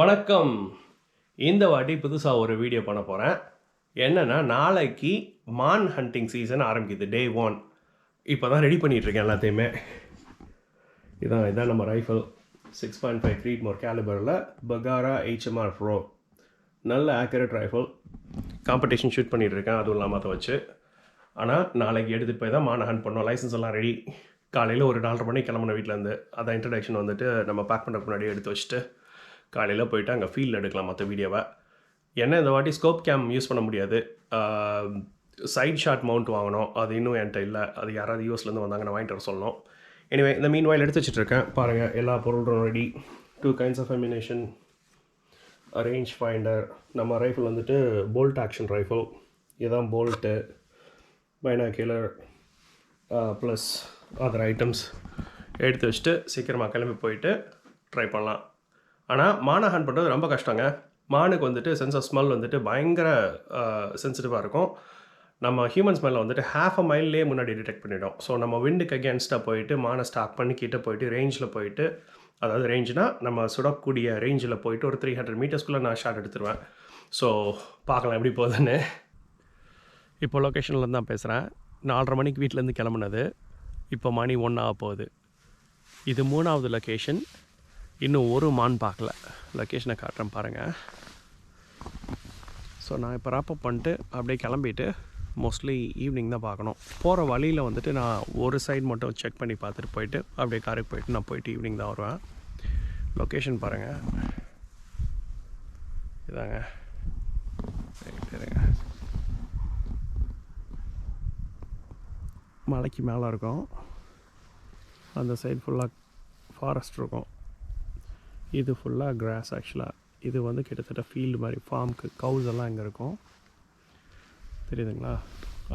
வணக்கம். இந்த வாட்டி புதுசாக ஒரு வீடியோ பண்ண போகிறேன் என்னென்னா நாளைக்கு மான் ஹண்டிங் சீசன் ஆரம்பிக்குது டே ஒன் இப்போ தான் ரெடி பண்ணிகிட்ருக்கேன் எல்லாத்தையுமே. இதான் இதான் நம்ம rifle six point five Creedmoor கேலிபரில் பகாரா HMR bro நல்ல ஆக்கரேட் ரைஃபிள் காம்படிஷன் ஷூட் பண்ணிகிட்ருக்கேன் அதுவும் இல்லாமல் அதை வச்சு. ஆனால் நாளைக்கு எடுத்துகிட்டு போய் தான் மான் ஹண்ட் பண்ணோம். லைசன்ஸ் எல்லாம் ரெடி காலையில் ஒரு நாலரை மணிக்கு கிளம்புன வீட்டிலேருந்து அதான் இன்ட்ரடக்ஷன் வந்துட்டு நம்ம பேக் பண்ணுறதுக்கு முன்னாடி எடுத்து வச்சுட்டு காலையில் போயிட்டு அங்கே ஃபீல்டில் எடுக்கலாம் மற்ற வீடியோவை என்ன இந்த வாட்டி ஸ்கோப் கேம் யூஸ் பண்ண முடியாது. சைட் ஷாட் மவுண்ட் வாங்கணும். அது இன்னும் என்கிட்ட இல்லை. அது யாராவது யூஎஸ்லேருந்து நான் வாங்கிட்டு வர சொல்லணும். எனிவே இந்த மீன் வாயில் எடுத்து வச்சுட்ருக்கேன் பாருங்கள் எல்லா பொருளும் ready two kinds of ammunition range finder நம்ம ரைஃபிள் வந்துட்டு போல்ட் ஆக்ஷன் ரைஃபிள் இதுதான் bolt binocular plus other items எடுத்து வச்சுட்டு சீக்கிரமாக கிளம்பி போயிட்டு ட்ரை பண்ணலாம். ஆனால் மானை ஹேண்ட் பண்ணுறது ரொம்ப கஷ்டங்க. மானுக்கு வந்துட்டு சென்ஸ் ஆஃப் ஸ்மெல் வந்துட்டு பயங்கர சென்சிட்டிவாக இருக்கும். நம்ம ஹியூமன் ஸ்மெல்லை வந்துட்டு ஹாஃப் அ மைல்லே முன்னாடி டிடெக்ட் பண்ணிடும் ஸோ நம்ம விண்டுக்கு அகேன்ஸ்டாக போயிட்டு மானை ஸ்டாக் பண்ணி கிட்டே போயிட்டு ரேஞ்சில் போயிட்டு அதாவது ரேஞ்சுனா நம்ம சுடக்கூடிய ரேஞ்சில் போயிட்டு ஒரு த்ரீ ஹண்ட்ரட் மீட்டர்ஸ்குள்ளே நான் ஷாட் எடுத்துருவேன். ஸோ பார்க்கலாம் எப்படி போகுதுன்னு. இப்போ லொக்கேஷன்லேருந்து தான் பேசுகிறேன் நாலரை மணிக்கு வீட்டிலேருந்து கிளம்புனது. இப்போ மணி ஒன் ஆக போகுது. இது மூணாவது லொக்கேஷன் இன்னும் ஒரு மான் பார்க்கல. லொக்கேஷனை காட்டுறேன் பாருங்கள் ஸோ நான் இப்போ ராப்பப் பண்ணிட்டு அப்படியே கிளம்பிட்டு மோஸ்ட்லி ஈவினிங் தான் பார்க்கணும். போகிற வழியில் வந்துட்டு நான் ஒரு சைடு மட்டும் செக் பண்ணி பார்த்துட்டு போயிட்டு அப்படியே காருக்கு போயிட்டு நான் போயிட்டு ஈவினிங் தான் வருவேன். லொக்கேஷன் பாருங்கள் இதாங்க. மலைக்கு மேலே இருக்கும். அந்த சைடு ஃபுல்லாக ஃபாரஸ்ட் இருக்கும். இது ஃபுல்லாக கிராஸ் ஆக்சுவலாக இது வந்து கிட்டத்தட்ட ஃபீல்டு மாதிரி ஃபார்முக்கு கவுஸ் எல்லாம் இங்கே இருக்கும். தெரியுதுங்களா?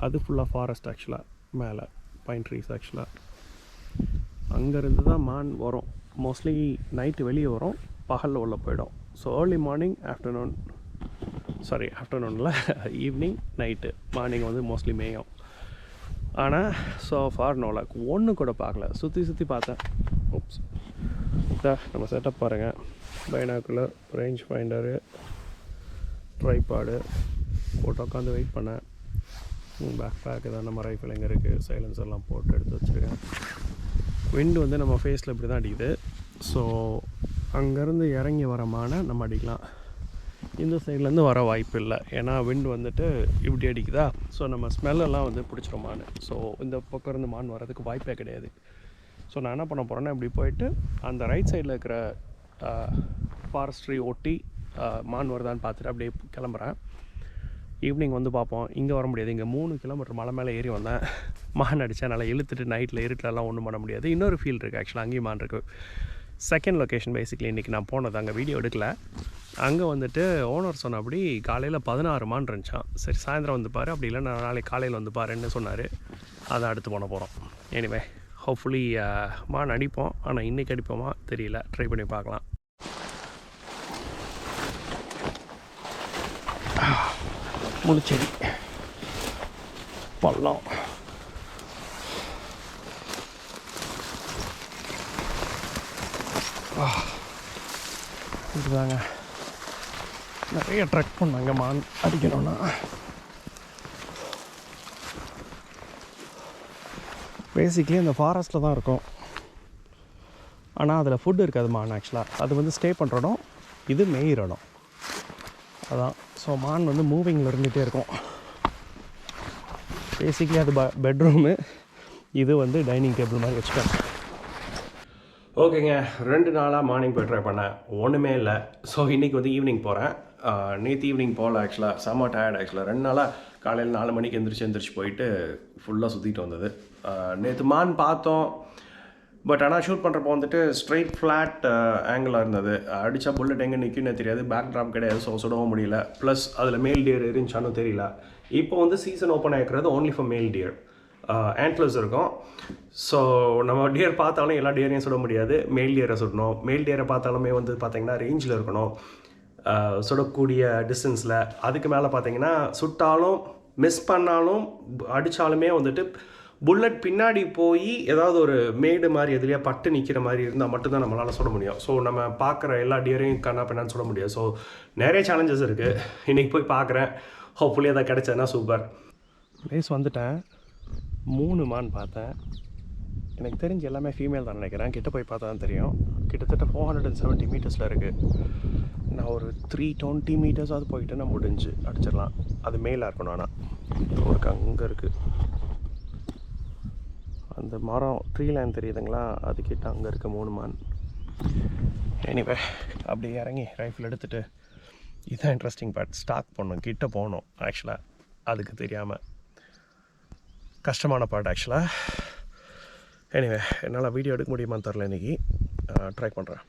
அது ஃபுல்லாக ஃபாரஸ்ட் ஆக்சுவலாக மேலே பைன் ட்ரீஸ் ஆக்சுவலாக அங்கேருந்து தான் மான் வரும். மோஸ்ட்லி நைட்டு வெளியே வரும். பகலில் உள்ள போயிடும். So early morning afternoon sorry ஆஃப்டர்நூனில் evening night morning வந்து மோஸ்ட்லி மேயும். ஆனால் ஸோ ஃபார் நோ லாக் ஒன்று கூட பார்க்கல. சுற்றி சுற்றி பார்த்தேன். ஓப்ஸ் இதா நம்ம செட்டப் பாருங்கள் பைனாக்குலர் ரேஞ்ச் ஃபைண்டரு ட்ரைபாடு போட்டு உட்காந்து வெயிட் பண்ணேன். பேக் பேக்கு தான் நம்ம ரைஃபிள் எங்கே இருக்குது சைலன்ஸ் எல்லாம் போட்டு எடுத்து வச்சுருக்கேன். விண்டு வந்து நம்ம ஃபேஸில் இப்படி தான் அடிக்குது. ஸோ அங்கேருந்து இறங்கி வர மானை நம்ம அடிக்கலாம். இந்த சைட்லேருந்து வர வாய்ப்பு இல்லை. ஏன்னா விண்ட் வந்துட்டு இப்படி அடிக்குதா? ஸோ நம்ம ஸ்மெல்லெல்லாம் வந்து பிடிச்சிரும் மான். ஸோ இந்த பக்கம் இருந்து மான் வர்றதுக்கு வாய்ப்பே கிடையாது. ஸோ நான் என்ன பண்ண போகிறேன்னா இப்படி போயிட்டு அந்த ரைட் சைடில் இருக்கிற ஃபாரஸ்ட்ரி ஒட்டி மான் வருதான்னு பார்த்துட்டு அப்படியே கிளம்புறேன். ஈவினிங் வந்து பார்ப்போம். இங்கே வர முடியாது. இங்கே மூணு கிலோமீட்டர் மலை மேலே ஏறி வந்தேன். மான் அடித்தேன் நல்லா இழுத்துட்டு நைட்டில் இருட்டிலலாம் ஒன்றும் பண்ண முடியாது. இன்னொரு ஃபீல்டு இருக்குது ஆக்சுவலாக அங்கேயும் மான் இருக்குது செகண்ட் லொக்கேஷன் பேசிக்கலி இன்றைக்கி நான் போனது. அங்கே வீடியோ எடுக்கல. அங்கே வந்துட்டு ஓனர் சொன்னபடி காலையில் பதினாறு மான் இருந்துச்சான் சரி சாயந்தரம் வந்து பாரு. அப்படி இல்லை நான் நாளைக்கு காலையில் வந்து பாருன்னு சொன்னார். அதை அடுத்து போன போகிறோம் எனிவே ஹோப்ஃபுல்லி uh, மான் அடிப்போம் ஆனால் இன்றைக்கி அடிப்போமா தெரியல. ட்ரை பண்ணி பார்க்கலாம். முழுச்செடி பள்ளம். இதுதாங்க. நிறைய ட்ரக் பண்ணாங்க மான். அடிக்கணும்னா. பேசிக்லி அந்த ஃபாரஸ்ட்டில் தான் இருக்கும். ஆனால் அதில் ஃபுட்டு இருக்காது மான் ஆக்சுவலாக அது வந்து ஸ்டே பண்ணுற இடம் இது மேயிற இடம். அதான். ஸோ மான் வந்து மூவிங்கில் இருந்துகிட்டே இருக்கும். பேசிக்லி அது ப பெட்ரூமு இது வந்து டைனிங் டேபிள் மாதிரி வச்சுக்கோங்க ஓகேங்க. ரெண்டு நாளாக மார்னிங் போய் ட்ரை பண்ணேன். ஒன்றுமே இல்லை. ஸோ இன்றைக்கி வந்து ஈவினிங் போகிறேன் நேற்று ஈவினிங் போகல ஆக்சுவலாக செம்ம டயர்ட் ஆக்சுவலாக ரெண்டு நாளாக காலையில் நாலு மணிக்கு எந்திரிச்சு எந்திரிச்சு போயிட்டு ஃபுல்லாக சுற்றிட்டு வந்தது. நேற்று மான் பார்த்தோம். பட் ஆனால் ஷூட் பண்ணுறப்போ வந்துட்டு ஸ்ட்ரைட் ஃப்ளாட் ஆங்கிளாக இருந்தது. அடித்தா புல்லட் எங்கே நிற்கும்னே தெரியாது. பேக் ட்ராப் கிடையாது ஸோ சுடவும் முடியல. ப்ளஸ் அதில் மேல் டியர் இருந்துச்சானு தெரியல. இப்போ வந்து season open ஆகிக்கிறது only for male deer antlers இருக்கும். ஸோ நம்ம டியர் பார்த்தாலும் எல்லா டியரையும் சுட முடியாது. மேல் டியரை சுடணும். மேல் டியரை பார்த்தாலுமே வந்து பார்த்தீங்கன்னா ரேஞ்சில் இருக்கணும். சுடக்கூடிய டிஸ்டன்ஸில் அதுக்கு மேலே பார்த்தீங்கன்னா சுட்டாலும் மிஸ் பண்ணாலும் அடித்தாலுமே வந்துட்டு புல்லட் பின்னாடி போய் ஏதாவது ஒரு மேடு மாதிரி எதுலையா பட்டு நிற்கிற மாதிரி இருந்தால் மட்டும்தான் நம்மளால் சொல்ல முடியும். ஸோ நம்ம பார்க்குற எல்லா டியரையும் கண்ணா பின்னான்னு சொல்ல முடியாது. ஸோ நிறைய சேலஞ்சஸ் இருக்குது இன்றைக்கி போய் பார்க்குறேன். ஹோப்ஃபுல்லி எதாவது கிடச்சதுன்னா சூப்பர் ப்ளேஸ் வந்துட்டேன். மூணு மான் பார்த்தேன். எனக்கு தெரிஞ்சு எல்லாமே ஃபீமேல் தான் நினைக்கிறேன். கிட்ட போய் பார்த்தா தான் தெரியும். கிட்டத்தட்ட ஃபோர் ஹண்ட்ரட் அண்ட் செவன்ட்டி மீட்டர்ஸில் இருக்குது நான் ஒரு த்ரீ டுவெண்ட்டி மீட்டர்ஸாவது போயிட்டுன்னா முடிஞ்சு. அடிச்சிடலாம். அது மேலாக இருக்கணும் ஆனால் ஒரு அங்கே இருக்குது அந்த மரம் ட்ரீ லைன் தெரியுதுங்களா? அதுக்கிட்ட அங்கே இருக்க மூணு மான். எனிவே அப்படியே இறங்கி ரைஃபிள் எடுத்துகிட்டு இதுதான் இன்ட்ரெஸ்டிங் பார்ட் ஸ்டாக் பண்ணணும் கிட்ட போகணும் ஆக்சுவலாக அதுக்கு தெரியாமல் கஷ்டமான பார்ட் ஆக்சுவலாக எனிவே என்னால் வீடியோ எடுக்க முடியுமான்னு தெரில இன்றைக்கி ட்ரை பண்ணுறேன்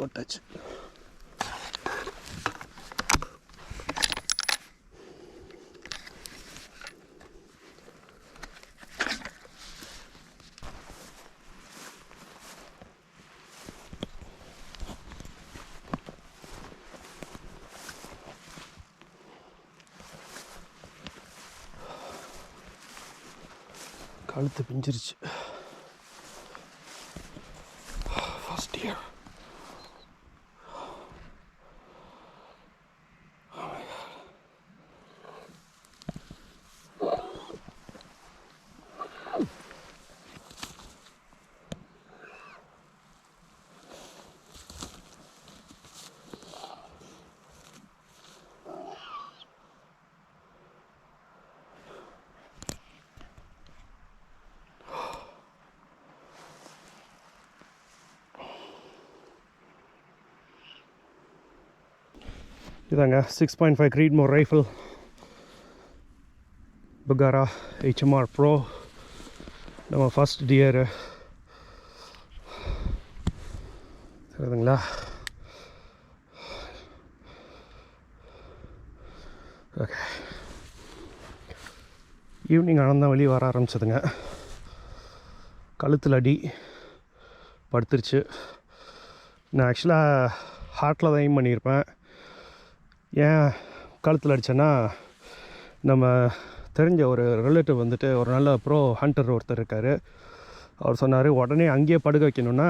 போட்டாச்சு. கழுத்து பிஞ்சிருச்சு ஃபர்ஸ்ட் இயர் இதாங்க six point five Creedmoor rifle Bergara HMR pro நம்ம ஃபஸ்ட் டியரு சரிதுங்களா ஓகே ஈவினிங் ஆனால் தான் வெளியே வர ஆரம்பிச்சதுங்க. கழுத்தில் அடி படுத்துருச்சு. நான் ஆக்சுவலாக ஹார்ட்டில் தான் எய்ம் பண்ணியிருப்பேன் ஏன் கழுத்தில் அடித்தேன்னா நம்ம தெரிஞ்ச ஒரு ரிலேட்டிவ் வந்துட்டு ஒரு நல்ல ப்ரோ ஹண்டர் ஒருத்தர் இருக்கார். அவர் சொன்னார் உடனே அங்கேயே படுக்க வைக்கணும்னா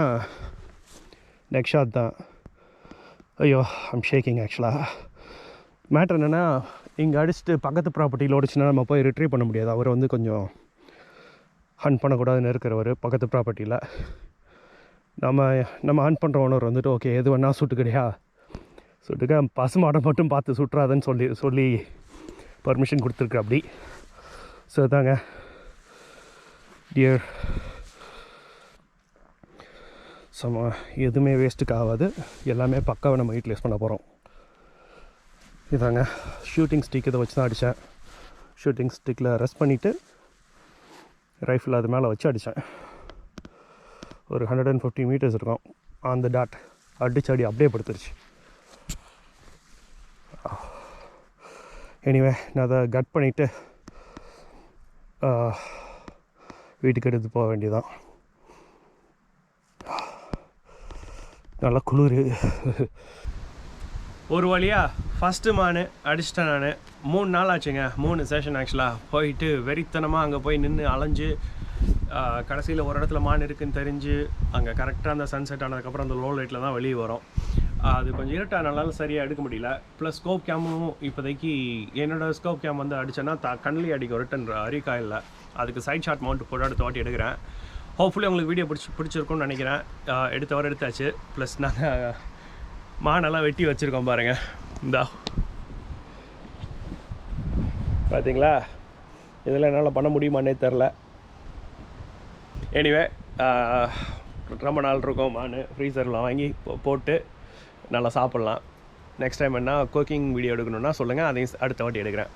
நெக்ஸ்ட் ஷாட் தான். ஐயோ ஐம் ஷேக்கிங் ஆக்சுவலாக மேட்ரு என்னென்னா இங்கே அடிச்சுட்டு பக்கத்து ப்ராப்பர்ட்டியில் ஓடிச்சுன்னா நம்ம போய் ரிட்ரீவ் பண்ண முடியாது. அவர் வந்து கொஞ்சம் ஹண்ட் பண்ணக்கூடாதுன்னு இருக்கிறவர் பக்கத்து ப்ராப்பர்ட்டியில் நம்ம நம்ம ஹண்ட் பண்ணுற ஓனர் வந்துட்டு ஓகே எது வேணால் சுட்டுக்கிறியா சொல்லிட்டுக்க பசுமாடை மட்டும் பார்த்து சுட்டுறாதுன்னு சொல்லி சொல்லி பர்மிஷன் கொடுத்துருக்கு அப்படி. ஸோ தாங்க டியர் சம எதுவுமே வேஸ்ட்டுக்கு ஆகாது. எல்லாமே பக்காவை நம்ம யூட்டிலைஸ் பண்ண போகிறோம் இதாங்க. ஷூட்டிங் ஸ்டிக் இதை வச்சு தான் அடித்தேன். ஷூட்டிங் ஸ்டிக்கில் ரெஸ்ட் பண்ணிவிட்டு ரைஃபிள் அது மேலே வச்சு அடித்தேன். ஒரு ஹண்ட்ரட் அண்ட் ஃபிஃப்டி மீட்டர்ஸ் இருக்கும். அந்த டாட் அடிச்சு அடி அப்படியே படுத்துருச்சு. எனிவே நான் அதை கட் பண்ணிவிட்டு வீட்டுக்கு எடுத்து போக வேண்டியதான் நல்லா குளிர். ஒரு வழியாக ஃபஸ்ட்டு மானு அடிச்சிட்டேன் நான். மூணு நாள் ஆச்சுங்க. மூணு செஷன் ஆக்சுவலாக போயிட்டு வெறித்தனமாக அங்கே போய் நின்று அலைஞ்சு கடைசியில் ஒரு இடத்துல மான் இருக்குதுன்னு தெரிஞ்சு அங்கே கரெக்டாக அந்த சன்செட் ஆனதுக்கப்புறம் அந்த லோ லைட்டில் தான் வெளியே வரும். அது கொஞ்சம் இருட்டானாலும் சரியாக எடுக்க முடியல. ப்ளஸ் ஸ்கோப் கேமும் இப்போதைக்கு என்னோடய ஸ்கோப் கேம் வந்து அடிச்சேன்னா த கண்ணிலே அடிக்கும் ரிட்டன் அரிக்காயில் அதுக்கு சைட் ஷாட் மவுண்ட் போட்டு அடுத்த வாட்டி எடுக்கிறேன். ஹோப்ஃபுல்லி உங்களுக்கு வீடியோ பிடிச்சி பிடிச்சிருக்கும்னு நினைக்கிறேன். எடுத்த வர எடுத்தாச்சு. ப்ளஸ் நாங்கள் மானெல்லாம் வெட்டி வச்சுருக்கோம் பாருங்கள் இந்தா. பார்த்தீங்களா இதெல்லாம் என்னால் பண்ண முடியுமான்னே தெரில எனிவே ரொம்ப நாள் இருக்கும் மான் ஃப்ரீசரில் வாங்கி போட்டு நல்லா சாப்பிட்லாம். நெக்ஸ்ட் டைம் என்ன குக்கிங் வீடியோ எடுக்கணுன்னா சொல்லுங்கள் அதையும் அடுத்த வாட்டி எடுக்கிறேன்.